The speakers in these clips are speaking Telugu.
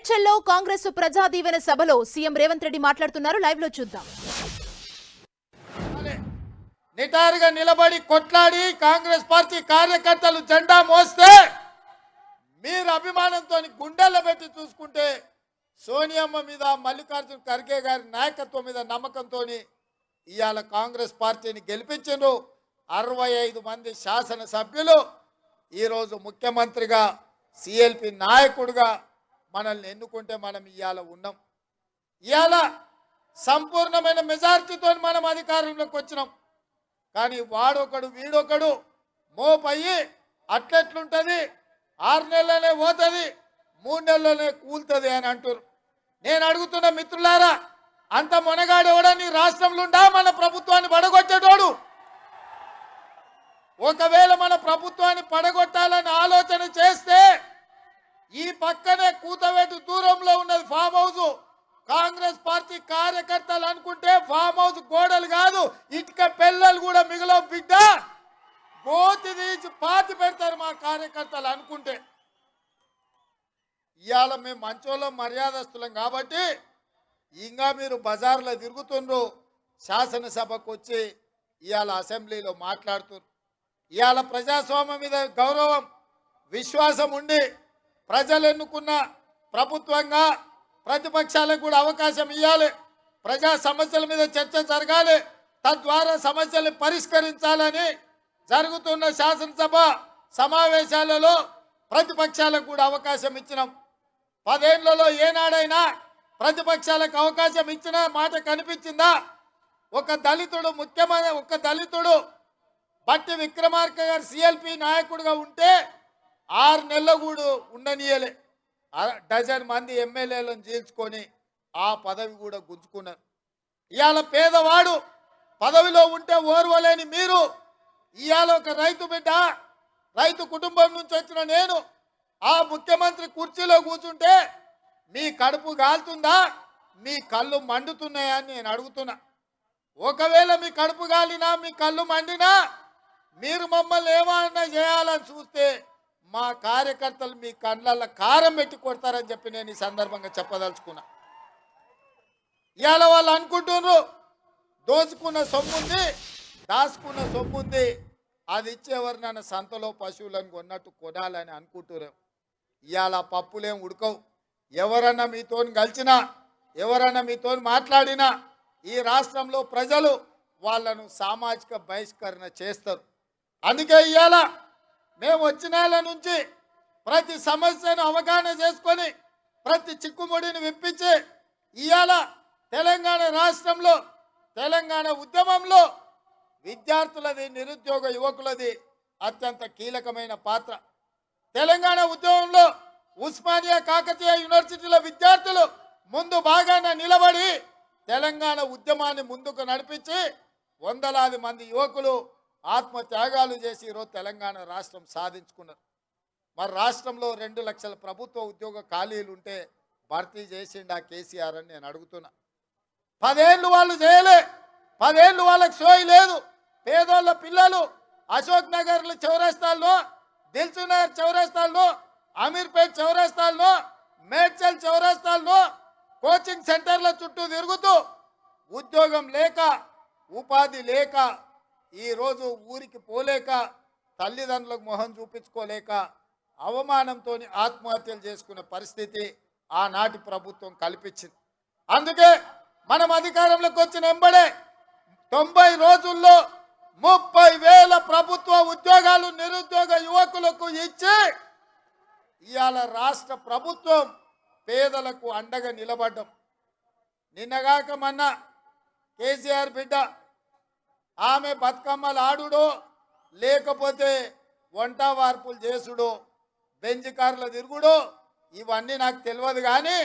మేడ్చల్లో కాంగ్రెస్ ప్రజా దీవెన సభలో సీఎం రేవంత్ రెడ్డి మాట్లాడుతున్నారు. లైవ్లో చూద్దాం నిటారుగా నిలబడి కొట్లాడి కాంగ్రెస్ పార్టీ కార్యకర్తలు జెండా మోస్తే మీరు అభిమానంతో గుండెల్లో పెట్టి చూసుకుంటే సోనియమ్మ మీద మల్లికార్జున ఖర్గే గారి నాయకత్వం మీద నమ్మకంతో ఇవాళ కాంగ్రెస్ పార్టీని గెలిపించారు అరవై ఐదు మంది శాసనసభ్యులు ఈరోజు ముఖ్యమంత్రిగా సిఎల్పి నాయకుడిగా మనల్ని ఎన్నుకుంటే మనం ఇవాళ ఉన్నాం. ఇవాళ సంపూర్ణమైన మెజార్టీతో మనం అధికారంలోకి వచ్చినాం. కానీ వాడొకడు వీడొకడు మోపయ్యి అట్లెట్లుంటుంది? ఆరు నెలలనే పోతుంది మూడు నెలలనే కూలుతుంది అని అంటారు నేను అడుగుతున్న మిత్రులారా అంత మొనగాడెవడా నీ రాష్ట్రంలో ఉండా మన ప్రభుత్వాన్ని పడగొట్టేటోడు? ఒకవేళ మన ప్రభుత్వాన్ని పడగొట్టాలని ఆలోచన చేస్తే ఈ పక్కనే కూతవేటు దూరంలో ఉన్నది ఫామ్ హౌస్. కాంగ్రెస్ పార్టీ కార్యకర్తలు అనుకుంటే ఫామ్ హౌస్ గోడలు కాదు ఇటుక పిల్లలు కూడా మిగిలవు బిడ్డ. గోతి తీసి పాతి పెడతారు మా కార్యకర్తలు అనుకుంటే. ఇవాళ మేము మంచోళ్ళం మర్యాదస్తులం కాబట్టి ఇంకా మీరు బజార్లో తిరుగుతుండ్రు శాసనసభకు వచ్చి ఇవాళ అసెంబ్లీలో మాట్లాడుతున్నారు ఇవాళ ప్రజాస్వామ్యం మీద గౌరవం విశ్వాసం ఉండి ప్రజలు ఎన్నుకున్న ప్రభుత్వంగా ప్రతిపక్షాలకు కూడా అవకాశం ఇవ్వాలి ప్రజా సమస్యల మీద చర్చ జరగాలి. తద్వారా సమస్యలు పరిష్కరించాలని జరుగుతున్న శాసనసభ సమావేశాలలో ప్రతిపక్షాలకు కూడా అవకాశం ఇచ్చినాం. పదేళ్ళలో ఏనాడైనా ప్రతిపక్షాలకు అవకాశం ఇచ్చిన మాట కనిపించిందా? ఒక దళితుడు ముఖ్యమైన ఒక దళితుడు బట్టి విక్రమార్క గారు సిఎల్పి నాయకుడిగా ఉంటే ఆరు నెలలు కూడా ఉండనీయలే. డజన్ మంది ఎమ్మెల్యేలను చీల్చుకొని ఆ పదవి కూడా గుంజుకున్నారు. ఇవాళ పేదవాడు పదవిలో ఉంటే ఓర్వలేని మీరు ఇవాళ ఒక రైతు బిడ్డ రైతు కుటుంబం నుంచి వచ్చిన నేను ఆ ముఖ్యమంత్రి కుర్చీలో కూర్చుంటే మీ కడుపు గాలుతుందా? మీ కళ్ళు మండుతున్నాయా అని నేను అడుగుతున్నా. ఒకవేళ మీ కడుపు గాలినా మీ కళ్ళు మండినా మీరు మమ్మల్ని ఏమన్నా చేయాలని చూస్తే మా కార్యకర్తలు మీ కళ్ళల్లో కారం పెట్టి కొడతారని చెప్పి నేను ఈ సందర్భంగా చెప్పదలుచుకున్నా. ఇవాళ వాళ్ళు అనుకుంటున్నారు దోచుకున్న సొమ్ముంది దాచుకున్న సొమ్ముంది అది ఇచ్చేవారు నన్ను సంతలో పశువులను కొన్నట్టు కొనాలని అనుకుంటున్నారు. ఇవాళ పప్పులేం ఉడకవు. ఎవరన్నా మీతో కలిసినా ఎవరన్నా మీతో మాట్లాడినా ఈ రాష్ట్రంలో ప్రజలు వాళ్ళను సామాజిక బహిష్కరణ చేస్తారు. అందుకే ఇవాళ మేము వచ్చిన నెల నుంచి ప్రతి సమస్యను అవగాహన చేసుకొని ప్రతి చిక్కుముడిని విప్పించి ఇవాళ తెలంగాణ రాష్ట్రంలో తెలంగాణ ఉద్యమంలో విద్యార్థులది నిరుద్యోగ యువకులది అత్యంత కీలకమైన పాత్ర. తెలంగాణ ఉద్యమంలో ఉస్మానియా కాకతీయ యూనివర్సిటీల విద్యార్థులు ముందు బాగాన నిలబడి తెలంగాణ ఉద్యమాన్ని ముందుకు నడిపించి వందలాది మంది యువకులు ఆత్మత్యాగాలు చేసి ఈరోజు తెలంగాణ రాష్ట్రం సాధించుకున్నారు. మరి రాష్ట్రంలో రెండు లక్షల ప్రభుత్వ ఉద్యోగ ఖాళీలు ఉంటే భర్తీ చేసిండా కేసీఆర్ అని నేను అడుగుతున్నా. పదేళ్ళు వాళ్ళు చేయలే. పదేళ్ళు వాళ్ళకి సోయి లేదు. పేదోళ్ళ పిల్లలు అశోక్ నగర్ చౌరస్తాల్లో దిల్సు నగర్ చౌరస్తాల్లో అమీర్పేట్ చౌరస్తాల్లో మేడ్చల్ చౌరస్తాల్లో కోచింగ్ సెంటర్ల చుట్టూ తిరుగుతూ ఉద్యోగం లేక ఉపాధి లేక ఈరోజు ఊరికి పోలేక తల్లిదండ్రులకు మొహం చూపించుకోలేక అవమానంతో ఆత్మహత్యలు చేసుకునే పరిస్థితి ఆనాటి ప్రభుత్వం కల్పించింది. అందుకే మనం అధికారంలోకి వచ్చిన ఎంబడే తొంభై రోజుల్లో ముప్పై వేల ప్రభుత్వ ఉద్యోగాలు నిరుద్యోగ యువకులకు ఇచ్చి ఇవాళ రాష్ట్ర ప్రభుత్వం పేదలకు అండగా నిలబడ్డం. నిన్నగాక మొన్న కేసీఆర్ బిడ్డ ఆమె బతుకమ్మలు ఆడుడో లేకపోతే వంట వార్పులు చేసుడు బెంజ్ కార్ల తిరుగుడు ఇవన్నీ నాకు తెలియదు కానీ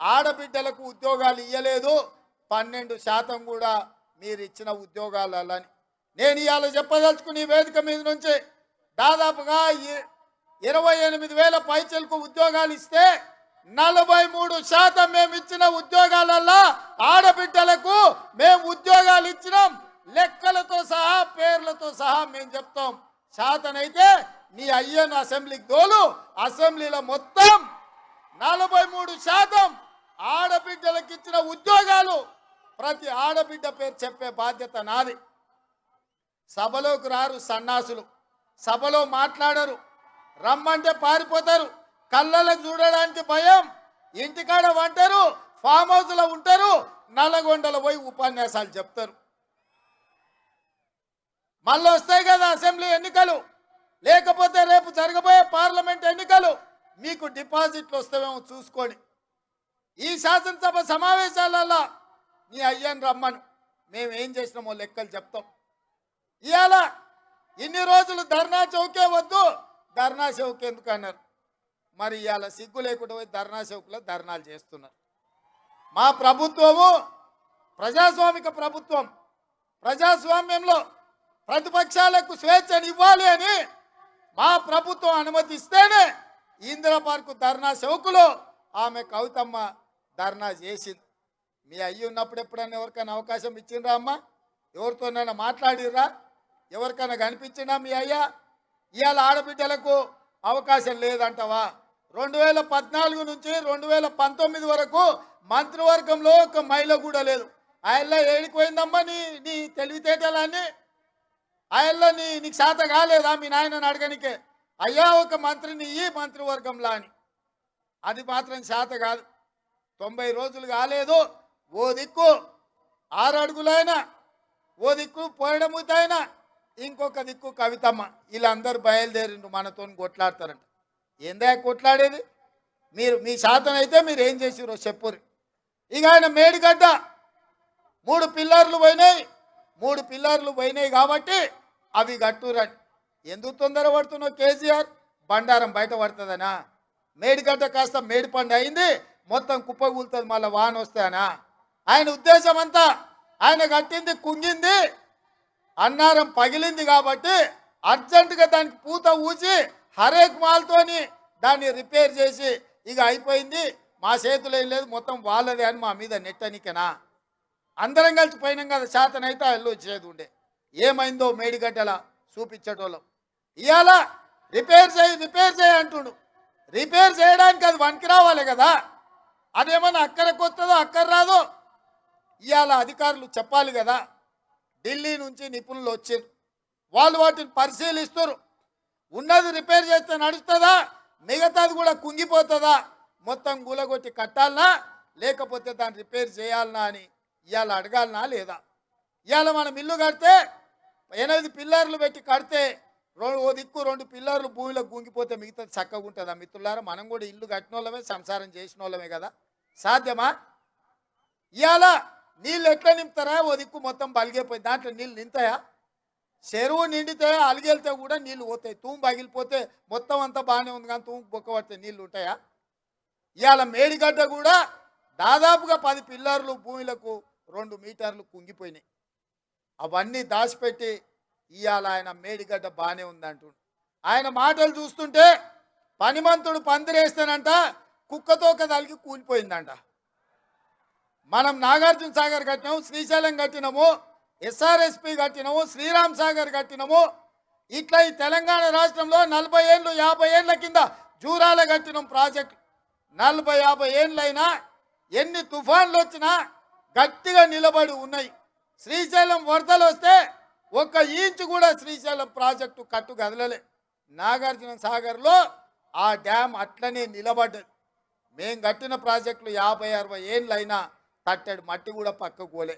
ఆడబిడ్డలకు ఉద్యోగాలు ఇవ్వలేదు పన్నెండు శాతం కూడా మీరు ఇచ్చిన ఉద్యోగాలని నేను ఇవాళ చెప్పదలుచుకుని వేదిక మీద నుంచి దాదాపుగా ఇరవై ఎనిమిది వేల పైచలకు ఉద్యోగాలు ఇస్తే నలభై మూడు శాతం మేము ఇచ్చిన ఉద్యోగాలల్లో ఆడబిడ్డలకు మేము ఉద్యోగాలు ఇచ్చినాం. లెక్కలతో సహా పేర్లతో సహా మేము చెప్తాం. శాతనైతే నీ అయ్యన్ అసెంబ్లీకి తోలు అసెంబ్లీలో మొత్తం నలభై మూడు శాతం ఆడబిడ్డలకు ఇచ్చిన ఉద్యోగాలు. ప్రతి ఆడబిడ్డ పేరు చెప్పే బాధ్యత నాది. సభలోకి రారు సన్నాసులు. సభలో మాట్లాడరు. రమ్మంటే పారిపోతారు. కళ్ళలకు చూడడానికి భయం. ఇంటికాడ వంటారు ఫామ్ హౌస్లో ఉంటారు. నల్లగొండలో పోయి ఉపన్యాసాలు చెప్తారు. మళ్ళీ వస్తాయి కదా అసెంబ్లీ ఎన్నికలు. లేకపోతే రేపు జరగబోయే పార్లమెంట్ ఎన్నికలు. మీకు డిపాజిట్లు వస్తావేమో చూసుకోండి ఈ శాసనసభ సమావేశాలలో నీ అయ్యని రమ్మను. మేము ఏం చేసినామో లెక్కలు చెప్తాం. ఇవాళ ఇన్ని రోజులు ధర్నా చౌకే వద్దు ధర్నా చౌక్ ఎందుకు అన్నారు? మరి ఇవాళ సిగ్గు లేకుండా పోయి ధర్నా చౌక్లో ధర్నాలు చేస్తున్నారు. మా ప్రభుత్వము ప్రజాస్వామిక ప్రభుత్వం. ప్రజాస్వామ్యంలో ప్రతిపక్షాలకు స్వేచ్ఛను ఇవ్వాలి అని మా ప్రభుత్వం అనుమతిస్తేనే ఇందిరా పార్కు ధర్నా చౌకులో ఆమె కవితమ్మ ధర్నా చేసింది. మీ అయ్యి ఉన్నప్పుడు ఎప్పుడైనా ఎవరికైనా అవకాశం ఇచ్చిండ్రా అమ్మ? ఎవరితోనైనా మాట్లాడిర్రా? ఎవరికైనా కనిపించినా మీ అయ్యా? ఇవాళ ఆడబిడ్డలకు అవకాశం లేదంటవా? రెండు వేల పద్నాలుగు నుంచి రెండు వేల పంతొమ్మిది వరకు మంత్రివర్గంలో ఒక మహిళ కూడా లేదు. ఆయన ఏడికి పోయిందమ్మా నీ నీ తెలివితేటలన్నీ? ఆయనలో నీ నీకు శాత కాలేదా? మీ నాయనని అడగనికే. అయ్యా ఒక మంత్రిని ఈ మంత్రివర్గంలా అని. అది మాత్రం శాత కాదు. తొంభై రోజులు కాలేదు. ఓ దిక్కు ఆరు అడుగులైనా ఓ దిక్కు పోయడముతైనా ఇంకొక దిక్కు కవితమ్మ. వీళ్ళందరూ బయలుదేరిండు మనతో కొట్లాడతారంట. ఏందా కొట్లాడేది? మీరు మీ శాతం అయితే మీరు ఏం చేసిరో చెప్పురు ఇక ఆయన మేడిగడ్డ మూడు పిల్లర్లు పోయినాయి. మూడు పిల్లర్లు పోయినాయి కాబట్టి అవి కట్టురని. ఎందుకు తొందర పడుతున్నావు కేసీఆర్? బండారం బయట పడుతుందనా? మేడిగడ్డ కాస్త మేడిపండు అయింది మొత్తం కుప్పగూలుతుంది మళ్ళీ వాన వస్తానా ఆయన ఉద్దేశం అంతా ఆయన కట్టింది కుంగింది అన్నారం పగిలింది కాబట్టి అర్జెంటుగా దానికి పూత ఊసి హరేక్ మాల్తోని దాన్ని రిపేర్ చేసి ఇక అయిపోయింది. మా చేతులు ఏం లేదు మొత్తం వాళ్ళదే అని మా మీద నెట్టనికనా? అందరం కలిసి పోయినాం కదా శాతనైతే అల్లు వచ్చేది ఉండే. ఏమైందో మేడిగడ్డల చూపించేటోళ్ళం. ఇవాళ రిపేర్ చేయి రిపేర్ చేయి అంటుండు. రిపేర్ చేయడానికి అది వనికి రావాలి కదా. అదేమన్నా అక్కడికి వస్తుందో అక్కడ రాదో? ఇవాళ అధికారులు చెప్పాలి కదా. ఢిల్లీ నుంచి నిపుణులు వచ్చారు. వాళ్ళు వాటిని పరిశీలిస్తారు. ఉన్నది రిపేర్ చేస్తే నడుస్తుందా? మిగతాది కూడా కుంగిపోతుందా? మొత్తం గులగొట్టి కట్టాలనా? లేకపోతే దాన్ని రిపేర్ చేయాలనా అని ఇవాళ అడగాలనా లేదా? ఇవాళ మనం ఇల్లు కడితే ఎనిమిది పిల్లర్లు పెట్టి కడితే రెండు ఓ దిక్కు రెండు పిల్లర్లు భూమిలో గుంగిపోతే మిగతాది చక్కగా ఉంటుందా? మిత్రులారా మనం కూడా ఇల్లు కట్టిన వాళ్ళమే సంసారం చేసిన వాళ్ళమే కదా. సాధ్యమా? ఇవాళ నీళ్ళు ఎట్లా నింపుతారా? ఓ దిక్కు మొత్తం బలిగైపోయి దాంట్లో నీళ్ళు నింతాయా చెరువు నిండితే అలిగెళ్తే కూడా నీళ్ళు పోతాయి. తూము పగిలిపోతే మొత్తం అంతా బాగానే ఉంది కానీ తూము బొక్క పడితే నీళ్ళు ఉంటాయా? ఇవాళ మేడిగడ్డ కూడా దాదాపుగా పది పిల్లర్లు భూమిలకు రెండు మీటర్లు కుంగిపోయినాయి. అవన్నీ దాచిపెట్టి ఇవాళ ఆయన మేడిగడ్డ బాగానే ఉందంటుండు. ఆయన మాటలు చూస్తుంటే పనిమంతుడు పందిరేస్తానంట కుక్కతో కదలికి కూలిపోయిందంట. మనం నాగార్జున సాగర్ కట్టినాము శ్రీశైలం కట్టినాము ఎస్ఆర్ఎస్పి కట్టినాము శ్రీరామ్ సాగర్ కట్టినాము. ఇట్లా ఈ తెలంగాణ రాష్ట్రంలో నలభై ఏళ్ళు యాభై ఏళ్ళ కింద జూరాల కట్టినాం ప్రాజెక్టు. నలభై యాభై ఏళ్ళైనా ఎన్ని తుఫాన్లు వచ్చినా గట్టిగా నిలబడి ఉన్నాయి. శ్రీశైలం వరదలు వస్తే ఒక్క ఇంచు కూడా శ్రీశైలం ప్రాజెక్టు కట్టు కదలలే. నాగార్జున సాగర్లో ఆ డ్యామ్ అట్లనే నిలబడ్డది. మేం కట్టిన ప్రాజెక్టులు యాభై అరవై ఏళ్ళైనా తట్టెడు మట్టి కూడా పక్కకు పోలే.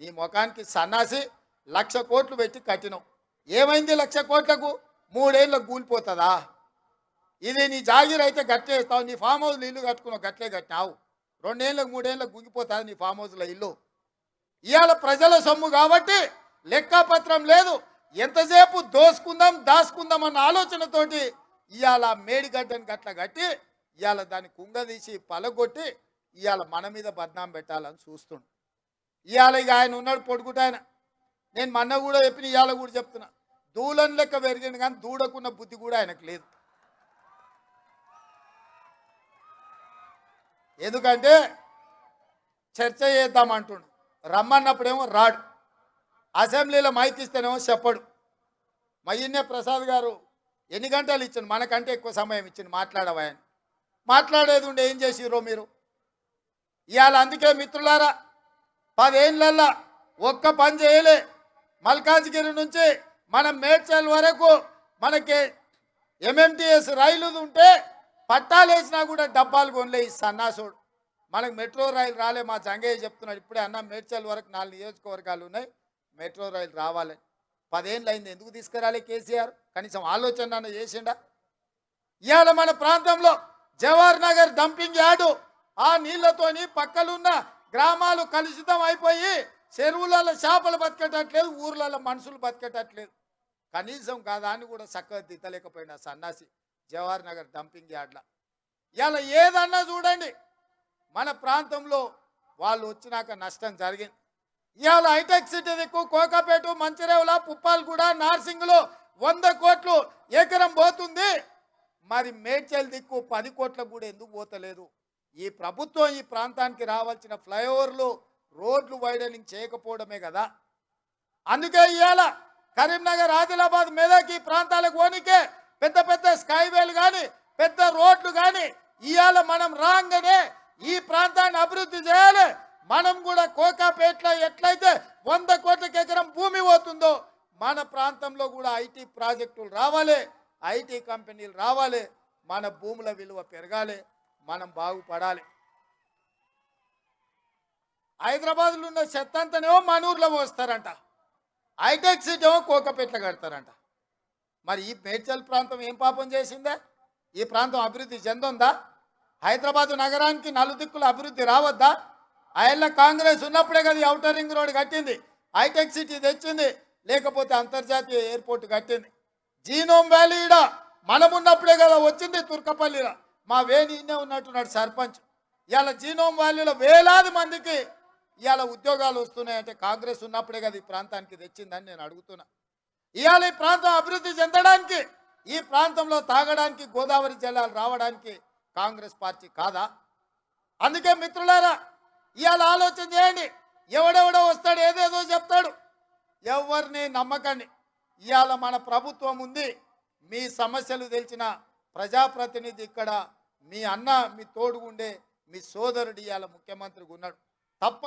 నీ ముఖానికి సన్నాసి లక్ష కోట్లు పెట్టి కట్టినావు ఏమైంది లక్ష కోట్లకు? మూడేళ్ళకు కూలిపోతుందా? ఇది నీ జాగిర్ అయితే గట్టేస్తావు నీ ఫామ్ హౌస్ నీళ్ళు కట్టుకున్నావు గట్లే కట్టినావు. రెండేళ్ళకు మూడేళ్ళకు గుంగిపోతుంది నీ ఫామ్ హౌస్లో ఇల్లు. ఇవాళ ప్రజల సొమ్ము కాబట్టి లెక్కపత్రం లేదు. ఎంతసేపు దోసుకుందాం దాసుకుందాం అన్న ఆలోచనతోటి ఇవాళ మేడిగడ్డని గట్ల కట్టి ఇవాళ దాన్ని కుంగదీసి పలగొట్టి ఇవాళ మన మీద బద్నాం పెట్టాలని చూస్తుండు. ఇవాళ ఇక ఆయన ఉన్నాడు పొడుగుట ఆయన. నేను మొన్న కూడా చెప్పిన ఇవాళ కూడా చెప్తున్నా. దూలం లెక్క పెరిగింది కానీ దూడకున్న బుద్ధి కూడా ఆయనకు లేదు. ఎందుకంటే చర్చ చేద్దాం అంటుండు. రమ్మన్నప్పుడేమో రాడు. అసెంబ్లీలో మైక్ ఇస్తేనేమో చెప్పడు. మయ్యన్నే ప్రసాద్ గారు ఎన్ని గంటలు ఇచ్చిండు? మనకంటే ఎక్కువ సమయం ఇచ్చిండు మాట్లాడవాయని మాట్లాడేది ఉండే ఏం చేసిరో మీరు? ఇవాళ అందుకే మిత్రులారా పదేళ్ళల్లా ఒక్క పని చేయలే. మల్కాజ్గిరి నుంచి మనం మేడ్చల్ వరకు మనకి ఎంఎంటీఎస్ రైలు ఉంటే పట్టాలు వేసినా కూడా డబ్బాలు కొనలే ఈ సన్నాసుడు. మనకు మెట్రో రైలు రాలే మా జంగయ్య చెప్తున్నాడు. ఇప్పుడే అన్న మేడ్చల్ వరకు నాలుగు నియోజకవర్గాలు ఉన్నాయి. మెట్రో రైలు రావాలని పదేళ్ళు అయింది. ఎందుకు తీసుకురాలే కేసీఆర్? కనీసం ఆలోచన అన్న చేసిండా? ఇవాళ మన ప్రాంతంలో జవహర్ నగర్ డంపింగ్ యార్డు ఆ నీళ్ళతోని పక్కలున్న గ్రామాలు కలుషితం అయిపోయి చెరువులలో చేపలు బతికేటట్లేదు ఊర్లలో మనుషులు బతికేటట్లేదు. కనీసం కాదా అని కూడా చక్కగా దిద్దలేకపోయినా సన్నాసి. జవహర్ నగర్ డంపింగ్ యార్డ్ల. ఇలా ఏదన్నా చూడండి మన ప్రాంతంలో వాళ్ళు వచ్చినాక నష్టం జరిగింది. ఇవాళ హైటెక్ సిటీ దిక్కు కోకాపేట మంచిరేవుల పుప్పాలగూడ నార్సింగ్లో వంద కోట్లు ఎకరం పోతుంది. మరి మేడ్చల్ దిక్కు పది కోట్ల కూడా ఎందుకు పోతలేదు? ఈ ప్రభుత్వం ఈ ప్రాంతానికి రావాల్సిన ఫ్లైఓవర్లు రోడ్లు వైడనింగ్ చేయకపోవడమే కదా. అందుకే ఇవాళ కరీంనగర్ ఆదిలాబాద్ మెదక్ ఈ ప్రాంతాలకు ఓనికే పెద్ద పెద్ద స్కైవేలు కానీ పెద్ద రోడ్లు కానీ ఇవాళ మనం రాగానే ఈ ప్రాంతాన్ని అభివృద్ధి చేయాలి. మనం కూడా కోకాపేటలో ఎట్లయితే వంద కోట్లకి ఎకరం భూమి పోతుందో మన ప్రాంతంలో కూడా ఐటీ ప్రాజెక్టులు రావాలి ఐటీ కంపెనీలు రావాలి మన భూముల విలువ పెరగాలి మనం బాగుపడాలి. హైదరాబాద్లో ఉన్న చెత్త అంతనేమో మన ఊర్లో పోస్తారంట. హైటెక్ సిటీ ఏమో కోకపేట్ల కడతారంట. మరి ఈ మేడ్చల్ ప్రాంతం ఏం పాపం చేసిందే? ఈ ప్రాంతం అభివృద్ధి చెందుందా? హైదరాబాద్ నగరానికి నలుదిక్కుల అభివృద్ధి రావద్దా? ఆయన కాంగ్రెస్ ఉన్నప్పుడే కదా అవుటర్ రింగ్ రోడ్ కట్టింది. హైటెక్ సిటీ తెచ్చింది. లేకపోతే అంతర్జాతీయ ఎయిర్పోర్ట్ కట్టింది. జీనోమ్ వ్యాలీ ఈడ. మనం ఉన్నప్పుడే కదా వచ్చింది తుర్కపల్లిలో. మా వేణి ఇన్నే ఉన్నట్టున్నాడు సర్పంచ్. ఇవాళ జీనోమ్ వ్యాలీలో వేలాది మందికి ఇవాళ ఉద్యోగాలు వస్తున్నాయంటే కాంగ్రెస్ ఉన్నప్పుడే కదా ఈ ప్రాంతానికి తెచ్చిందని నేను అడుగుతున్నా. ఇవాళ ఈ ప్రాంతం అభివృద్ధి చెందడానికి ఈ ప్రాంతంలో తాగడానికి గోదావరి జలాలు రావడానికి కాంగ్రెస్ పార్టీ కాదా? అందుకే మిత్రులారా ఇవాళ ఆలోచన చేయండి. ఎవడెవడో వస్తాడు ఏదేదో చెప్తాడు. ఎవరిని నమ్మకండి. ఇవాళ మన ప్రభుత్వం ఉంది మీ సమస్యలు తెలిసిన ప్రజాప్రతినిధి ఇక్కడ మీ అన్న మీ తోడుగుండే మీ సోదరుడు ఇవాళ ముఖ్యమంత్రిగా ఉన్నాడు. తప్ప